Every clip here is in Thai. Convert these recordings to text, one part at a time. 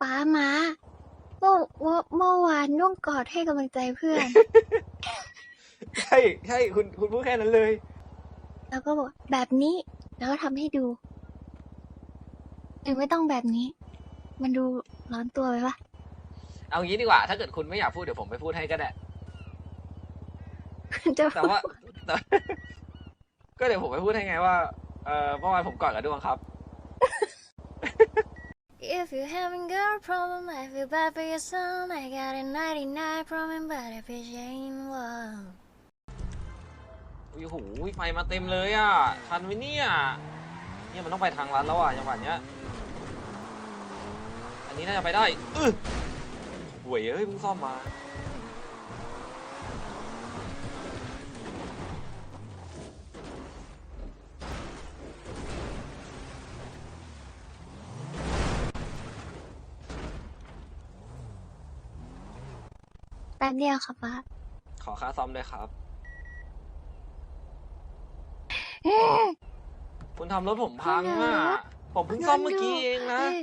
ป้ามาเมื่อเมื่อเมื่อวานนุ่งกอดให้กำลังใจเพื่อน ใช่ใช่คุณคุณพูดแค่นั้นเลย แล้วก็บอกแบบนี้ แล้วก็ทำให้ดูหรือไม่ต้องแบบนี้ มันดูร้อนตัวไปปะเอางี้ดีกว่า ถ้าเกิดคุณไม่อยากพูดเดี๋ยวผมไปพูดให้ก็ได้ คุณจะแต่ว่าแต่ก็เดี๋ยวผมไปพูดให้ไงว่า เออเมื่อวานผมกอดกับดวงครับ If you having girl problem, I feel bad for your son. I got a 99 problem, but if it ain't one. โอ้โหไฟมาเต็มเลยอะ ทันไหมเนี่ยเนี่ยมันต้องไปทางร้านแล้วอะจังหวะเนี้ย อันนี้น่าจะไปได้ อื้อหวยเอ้ยเพิ่งซ่อมมา แป๊บเดียวค่ะป้าขอค่าซ่อมด้วยครับคุณทำรถผมพังคุณอะเหรอผมเพิ่งซ่อมเมื่อกี้เองนะย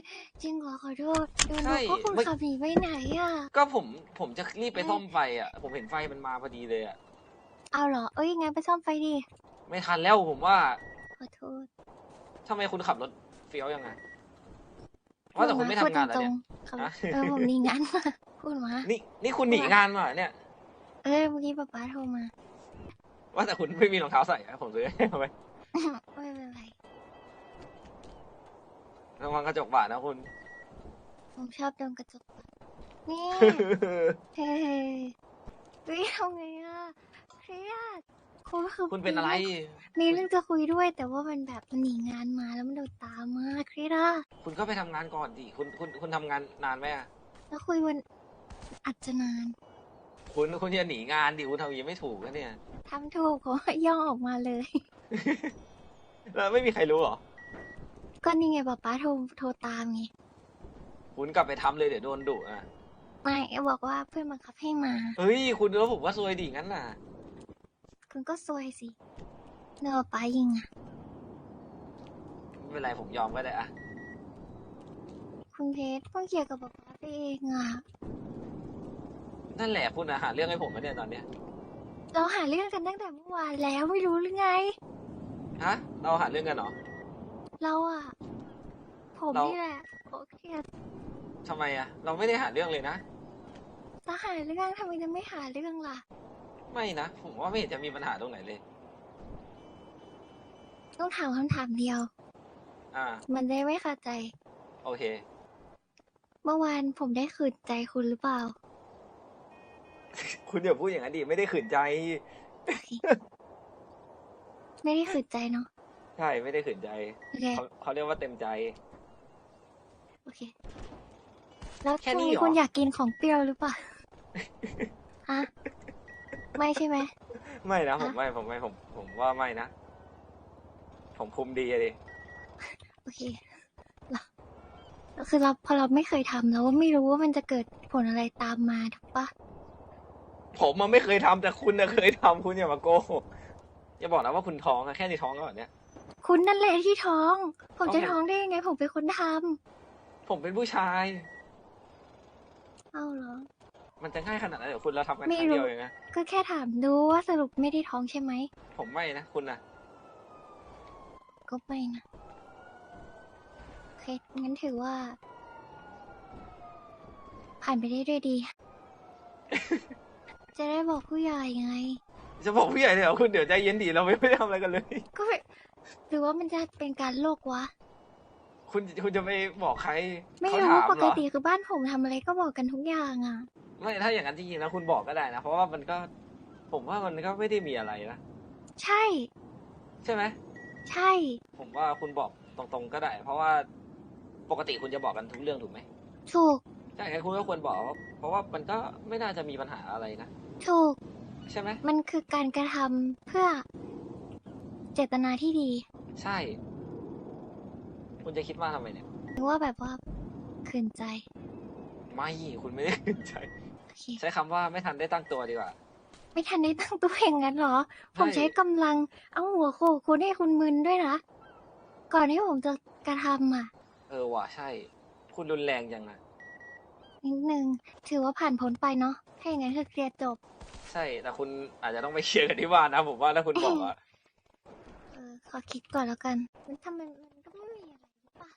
จริงเหรอขอโทษโดนใช่ดูก็คุณไม่ขับหนีไปไหนอะ ก็ผมผมจะรีบไปซ่อมไฟอะ ผมเห็นไฟมันมาพอดีเลยอะ เอาเหรอ เอ้ยงั้นไปซ่อมไฟดิ ไม่ทันแล้วผมว่าขอโทษทำไมคุณขับรถเฟี้ยวยังไงว่าแต่คุณไม่ทำงานแล้วเนี่ย พูดตรงๆครับฮะ เออผมหนีงานมา พูดมานี่นี่คุณหนีงานมาเหรอเนี่ย เออเมื่อกี้ป๊าป๊าโทรมา ว่าแต่คุณไม่มีรองเท้าใส่อะผมซื้อให้เอาไว้ไม่เป็นไร ระวังกระจกบาดนะคุณ ผมชอบโดนกระจกนี่เฮ้ยเฮ้ยทำไงอะเครียดคุณคือคุณเป็นอะไร มีเรื่องจะคุยด้วย แต่ว่ามันแบบมันหนีงานมาแล้วมันโดนตามมาเครียดอะคุณก็ไปทำงานก่อนดิคุณคุณคุณทำงานนานไหมอะแล้วคุยวัน อาจจะนานคุณคุณจะหนีงานดิคุณทำอย่างนี้ไม่ถูกนะเนี่ยทำถูกผมย่องออกมาเลย แล้วไม่มีใครรู้เหรอ ก็นี่ไงป๊าป๊าโทรโทรตามไง คุณกลับไปทำเลยเดี๋ยวโดนดุอะไม่บอกว่าเพื่อนบังคับให้มา เฮ้ย คุณแล้วผมว่าซวยดิงั้นน่ะ คุณก็ซวยสิเนื้อป๊ายิงอะ ไม่เป็นไรผมยอมก็ได้อะคุณเพชรต้องเคลียร์กับป๊าป๊าไปเองอะ นั่นแหละคุณอะหาเรื่องให้ผมมาเนี่ยตอนเนี้ย เราหาเรื่องกันตั้งแต่เมื่อวานแล้วไม่รู้หรือไง ฮะ เราหาเรื่องกันเหรอ เราอะผมเรานี่แหละโอเครียดทำไมอะเราไม่ได้หาเรื่องเลยนะจะหาเรื่องทำไมจะไม่หาเรื่องล่ะ ไม่นะ ผมว่าไม่เห็นจะมีปัญหาตรงไหนเลย ต้องถามคำถามเดียว อ่า มันได้ไม่เข้าใจ โอเค เมื่อวานผมได้ขืนใจคุณหรือเปล่า คุณอย่าพูดอย่างนั้นดิไม่ได้ขืนใจ ไม่ได้ขืนใจเนาะใช่ไม่ได้ขืนใจโอเคเขาเขาเรียกว่าเต็มใจ โอเค แล้วแค่ช่วงนี้นี้เหรอ คุณอยากกินของเปรี้ยวหรือเปล่า ฮะ ไม่ใช่ไหม ไม่นะฮะผมไม่ผมไม่ผมผมว่าไม่นะ ผมคุมดีอะดิโอเคเราคือเราพอเราไม่เคยทำเราก็ไม่รู้ว่ามันจะเกิดผลอะไรตามมาถูกปะ ผมมันไม่เคยทำแต่คุณน่ะเคยทำคุณอย่ามาโกหกอย่าบอกนะว่าคุณท้องอะแค่ในท้องก็แบบเนี้ย คุณนั่นแหละที่ท้อง ผมจะเอาไงท้องได้ยังไงผมเป็นคนทผมเป็นผู้ชายำเอาเหรอ มันจะง่ายขนาดนั้นเดี๋ยวคุณเราทำกันคไม่รั้งรู้เดียวเองนะก็แค่ถามดูว่าสรุปไม่ได้ท้องใช่ไหม ผมไม่นะคุณนะก็ไม่นะโอเคงั้นถือว่า ผ่านไปได้ด้วยดี จะได้บอกผู้ใหญ่ไง จะบอกผู้ใหญ่เลยเหรอคุณเดี๋ยวใจเย็นดีเราไม่ได้ทำอะไรกันเลย ก็ไม่หรือว่ามันจะเป็นการโลกวะ คุณคุณจะไปบอกใครไม่เขารู้ถามปเหกรอติคือบ้านผมทำอะไรก็บอกกันทุกอย่างอะ ไม่ถ้าอย่างนั้นจริงๆนะคุณบอกก็ได้นะเพราะว่ามันก็ ผมว่ามันก็ไม่ได้มีอะไรนะใช่ ใช่ไหม ใช่ ผมว่าคุณบอกตรงๆก็ได้ เพราะว่าปกติคุณจะบอกกันทุกเรื่องถูกไหมถูก ใช่งั้นคุณก็ควรบอกเพราะว่ามันก็ไม่น่าจะมีปัญหาอะไรนะ ถูก ใช่ไหมมันคือการกระทำเพื่อ เจตนาที่ดีใช่ คุณจะคิดว่าทำไมเนี่ย หรือว่าแบบว่าขืนใจ ไม่คุณไม่ได้ขึ้นใจ โอเค ใช้คำว่าไม่ทันได้ตั้งตัวดีกว่า ไม่ทันได้ตั้งตัวอย่างนั้นเหรอ ผมใช้กำลังเอาหัวโขกคุณให้คุณมึนด้วยนะ ก่อนที่ผมจะกระทำอะ เออว่ะใช่ คุณรุนแรงจังอะ นิดนึง ถือว่าผ่านพ้นไปเนาะถ้าอย่างนั้นคือเคลียร์จบ ใช่แต่คุณอาจจะต้องไปเคลียร์กันที่บ้านนะผมว่าถ้าคุณบอกว่า เออขอคิดก่อนแล้วกัน มันทำไมมันก็ไม่มีอะไรหรือเปล่า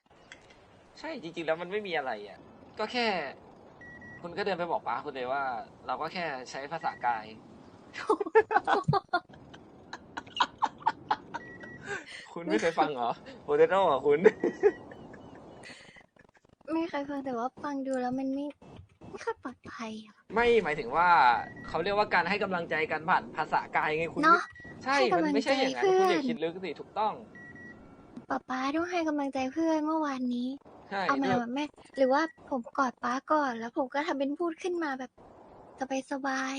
ใช่จริงๆแล้วมันไม่มีอะไรอะ ก็แค่ คุณก็เดินไปบอกป้าคุณเลยว่า เราก็แค่ใช้ภาษากาย คุณไม่เคยฟังเหรอโปเตโต้เหรอคุณ ไม่เคยฟังแต่ว่าฟังดูแล้วมันไม่ไม่ค่อยปลอดภัยอะไม่หมายถึงว่าเขาเรียกว่าการให้กำลังใจกันผ่านภาษากายไงคุณ เนาะ ใช่ ให้มันกำลังไม่ใช่อย่างนั้นใจเพื่คุณอนอย่าคิดลึกสิถูกต้อง ป๊าป๊าต้องให้กำลังใจเพื่อนเมื่อวานนี้ ใช่เอามาด้วยแบบแม่หรือว่าผมกอดป๊าก่อนแล้วผมก็ทำเป็นพูดขึ้นมาแบบสบายสบาย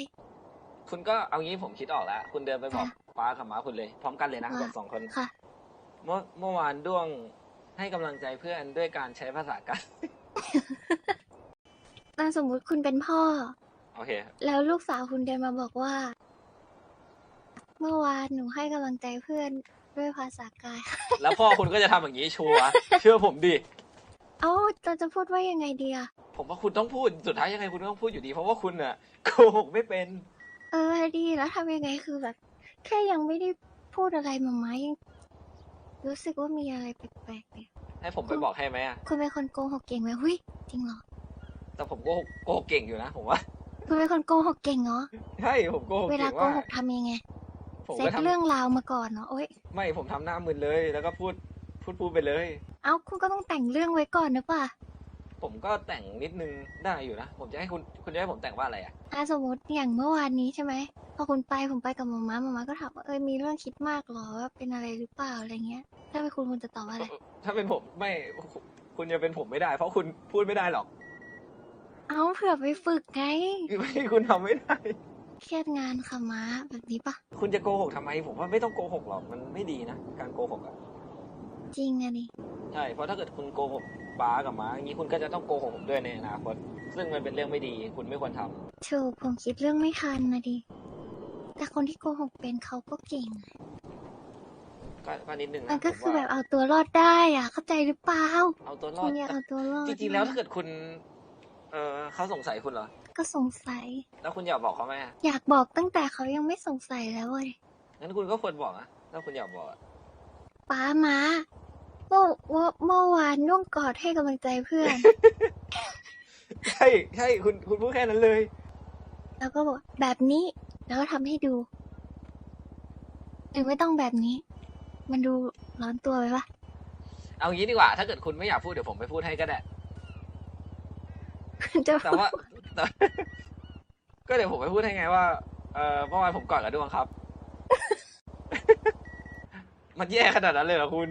คุณก็เอางี้ผมคิดออกแล้ว คุณเดินไปบอกค่ะป้ากับม้าคุณเลย พร้อมกันเลยนะค่ะแบบสองคน ๆค่ะ เมื่อเมื่อวานด้วง ให้กำลังใจเพื่อนด้วยการใช้ภาษากายตอนสมมุติคุณเป็นพ่อ โอเคแล้วลูกสาวคุณเดินมาบอกว่า เมื่อวานหนูให้กำลังใจเพื่อนด้วยภาษากาย แล้วพ่อคุณก็จะทำอย่างนี้ชัวร์เชื่อผมดิ เอ้าเราจะพูดว่ายังไงดีอะผมว่าคุณต้องพูด สุดท้ายยังไงคุณก็ต้องพูดอยู่ดี เพราะว่าคุณน่ะโกหกไม่เป็น เออดีแล้วทำยังไงคือแบบ แค่ยังไม่ได้พูดอะไรมามายัง รู้สึกว่ามีอะไรแปลกๆเนี่ยให้ผมไปบอกให้ไหมอะคุณเป็นคนโกหกเก่งไหมหุยจริงเหรอ แต่ผมโกหกโกหกเก่งอยู่นะผมว่า คุณเป็นคนโกหกเก่งเหรอ ใช่ผมโกหกเวลาเก่งโกว่าหกทำยังไงผมเซก็ตทำเรื่องราวมาก่อนเนาะโอ๊ย ไม่ผมทำหน้ามึนเลยแล้วก็พูดพูดพูดไปเลย เอ้าคุณก็ต้องแต่งเรื่องไว้ก่อนนะป่ะผมก็แต่งนิดนึงได้อยู่นะ ผมจะให้คุณคุณจะให้ผมแต่งว่าอะไรอะอะสมมติอย่างเมื่อวานนี้ใช่ไหมพ อคุณไปผมไปกับมาม่ามาม่าก็ถามว่าเอ้ยมีเรื่องคิดมากเหรอว่าเป็นอะไรหรือเปล่าอะไรเงี้ย ถ้าเป็นคุณคุณจะตอบว่าอะไร ถ้าเป็นผมไม่คุณจะเป็นผมไม่ได้ เพราะคุณพูดไม่ได้หรอกเอ้าเผื่อไปฝึกไงไม่คุณทำไม่ได้ เครียดงานค่ะม้าแบบนี้ปะคุณจะโกหกทำไม ผมว่าไม่ต้องโกหกหรอกมันไม่ดีนะการโกหกอะจริงอะดิใช่เพราะถ้าเกิดคุณโกหกป้ากับม้าอย่างนี้คุณก็จะต้องโกหกผมด้วยในอนาคตซึ่งมันเป็นเรื่องไม่ดีคุณไม่ควรทำถูกผมคิดเรื่องไม่ทันนะดิ แต่คนที่โกหกเป็นเขาก็เก่งอะก็ก็นิดนึงมันะนก็ผมคือว่าแบบเอาตัวรอดได้อะ เข้าใจหรือเปล่าเอาตัวรอคุดณอยากเอาตัวรอดจริงๆแล้วถ้าเกิดคุณ เออเขาสงสัยคุณเหรอ ก็สงสัย แล้วคุณอยากบอกเขาไหมอะอยากบอกตั้งแต่เขายังไม่สงสัยแล้วเว้ยงั้นคุณก็ควรบอกนะถ้าคุณอยากบอกอะป้าม้าเมื่อเมื่อเมื่อวานนุ่งกอดให้กำลังใจเพื่อน ใช่ใช่คุณคุณพูดแค่นั้นเลย แล้วก็บอกแบบนี้ แล้วก็ทำให้ดู หรือไม่ต้องแบบนี้ มันดูร้อนตัวไปปะเอางี้ดีกว่า ถ้าเกิดคุณไม่อยากพูดเดี๋ยวผมไปพูดให้ก็ได้ คุณจะแต่ว่าแต่ก็เดี๋ยวผมไปพูดให้ไงว่า เออเมื่อวานผมกอดกับดวงครับ มันแย่ขนาดนั้นเลยเหรอคุณ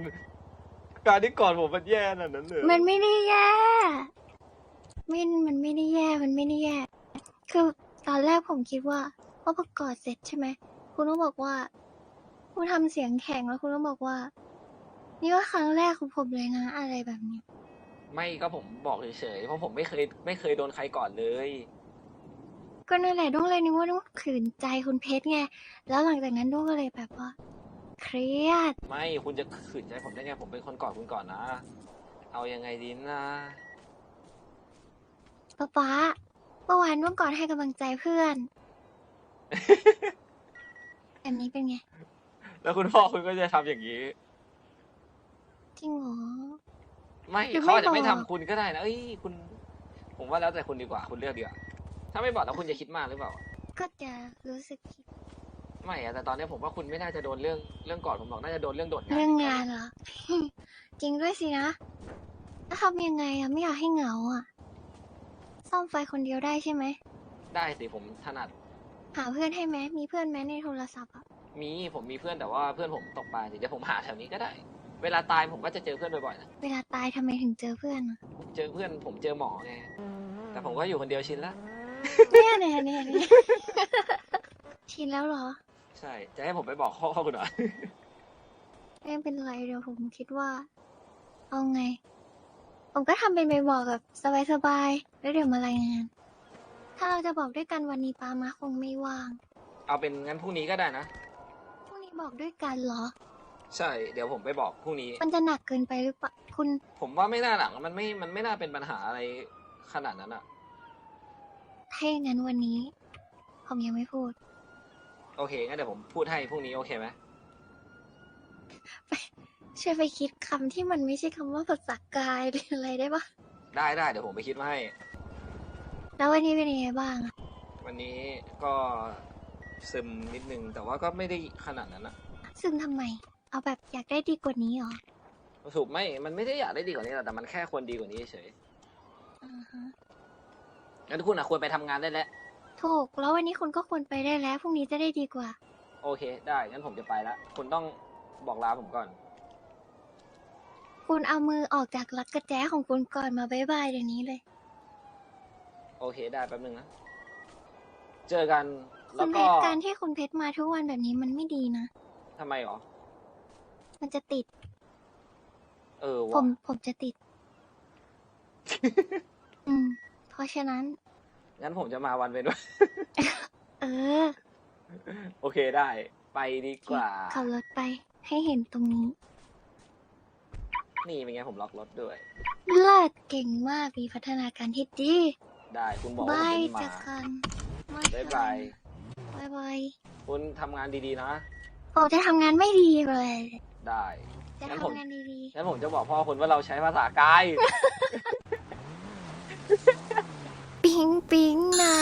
การที่กอดผมมันแย่ขนาดนั้นเลยเหรอ มันไม่ได้แย่ไม่มันไม่ได้แย่ มันไม่ได้แย่ คือตอนแรกผมคิดว่า พอประกอดเสร็จใช่ไหม คุณต้องบอกว่า คุณทำเสียงแข็งแล้วคุณต้องบอกว่า นี่ว่าครั้งแรกของผมเลยนะอะไรแบบนี้ไม่ก็ผมบอกเฉยๆ เพราะผมไม่เคยไม่เคยโดนใครกอดเลย ก็นั่นแหละด้วงเลยนึกว่าต้องขืนใจคุณเพชรไง แล้วหลังจากนั้นด้วงก็เลยแบบว่า เครียด ไม่คุณจะขืนใจผมได้ไงผมเป็นคนกอดคุณก่อนนะ เอายังไงดีนะป๊าป๊าเมื่อวานด้วงก่อนให้กำลังใจเพื่อน แบบนี้เป็นไง แล้วคุณพ่อคุณก็จะทำอย่างนี้ จริงเหรอ ไม่หรือไม่เขาอาจจะไม่บอกทำคุณก็ได้นะเอ้ยคุณ ผมว่าแล้วแต่คุณดีกว่าคุณเลือกดีกว่าถ้าไม่บอกแล้วคุณจะคิดมากหรือเปล่า ก็จะรู้สึกผิดไม่อะแต่ตอนนี้ผมว่าคุณไม่น่าจะโดนเรื่องเรื่องกอดผมหรอกน่าจะโดนเรื่องโดดงานเรื่องงานเหรอ จริงด้วยสินะแล้วทำยังไงอะไม่อยากให้เหงาอะซ่อมไฟคนเดียวได้ใช่ไหมได้สิผมถนัด หาเพื่อนให้ไหมมีเพื่อนไหมในโทรศัพท์อะมีผมมีเพื่อนแต่ว่าเพื่อนผมตกปลาสิเดี๋ยวผมหาแถวนี้ก็ได้ เวลาตายผมก็จะเจอเพื่อนบ่อยๆนะเวลาตายทำไมถึงเจอเพื่อนอะผมเจอเพื่อนผมเจอหมอไงแต่ผมก็อยู่คนเดียวชินแล้วเนี่ยเนี่ยเนี่ยเนี่ย ชินแล้วเหรอใช่จะให้ผมไปบอกพ่อคุณเหรอ ไม่เป็นไรเดี๋ยวผมคิดว่า เอาไง ผมก็ทำเป็นไปบอกแบบสบายๆแล้วเดี๋ยวมารายงาน ถ้าเราจะบอกด้วยกันวันนี้ปามาคงไม่ว่าง เอาเป็นงั้นพรุ่งนี้ก็ได้นะ พรุ่งนี้บอกด้วยกันเหรอ ใช่ เดี๋ยวผมไปบอกพรุ่งนี้ มันจะหนักเกินไปหรือเปล่าคุณ ผมว่าไม่น่าหลังมันไม่ มันไม่น่าเป็นปัญหาอะไรขนาดนั้นอะถ้าอย่างนั้นวันนี้ ผมยังไม่พูด โอเคงั้นเดี๋ยวผมพูดให้พรุ่งนี้โอเคไหมช่วยไปคิดคำที่มันไม่ใช่คำว่าภาษากายหรืออะไรได้ปะได้ได้เดี๋ยวผมไปคิดมาให้ แล้ววันนี้เป็นยังไงบ้างอะวันนี้ก็ซึมนิดนึง แต่ว่าก็ไม่ได้ขนาดนั้นอะซึ่งทำไม เอาแบบอยากได้ดีกว่านี้เหรอถูกไม่มันไม่ได้อยากได้ดีกว่านี้หรอกแต่มันแค่ควรดีกว่านี้เฉยอ่าฮะงั้นคุณอะควรไปทำงานได้แล้ว ถูก แล้ววันนี้คุณก็ควรไปได้แล้วพรุ่งนี้จะได้ดีกว่า โอเค ได้ งั้นผมจะไปแล้วคุณต้องบอกลาผมก่อน คุณเอามือออกจากลักกระแจของคุณก่อนมาบายบายเดี๋ยวนี้เลย โอเคได้แป๊บนึงนะ เจอกันคุแล้วณเพก็ชรการที่คุณเพชรมาทุกวันแบบนี้มันไม่ดีนะ ทำไมหรอ มันจะติด เออผวะมผมจะติด อืม เพราะฉะนั้น งั้นผมจะมาวันเป็นวัน เออโอเคได้ ไปดีกว่า ขับรถไปให้เห็นตรงนี้ นี่เป็นไงผมล็อกรถด้วย เลิศเก่งมากมีพัฒนาการที่ดี ได้คุณบอกว่าบาผมยเป็นหเจมาอกันบ๊ายบายบายบายคุณทำงานดีๆนะ ผมจะทำงานไม่ดีเลย ได้จะงั้นผมทำงานดีงั้นผมจะบอกพ่อคุณว่าเราใช้ภาษากาย ๆ ปิ๊งปิ๊งนะ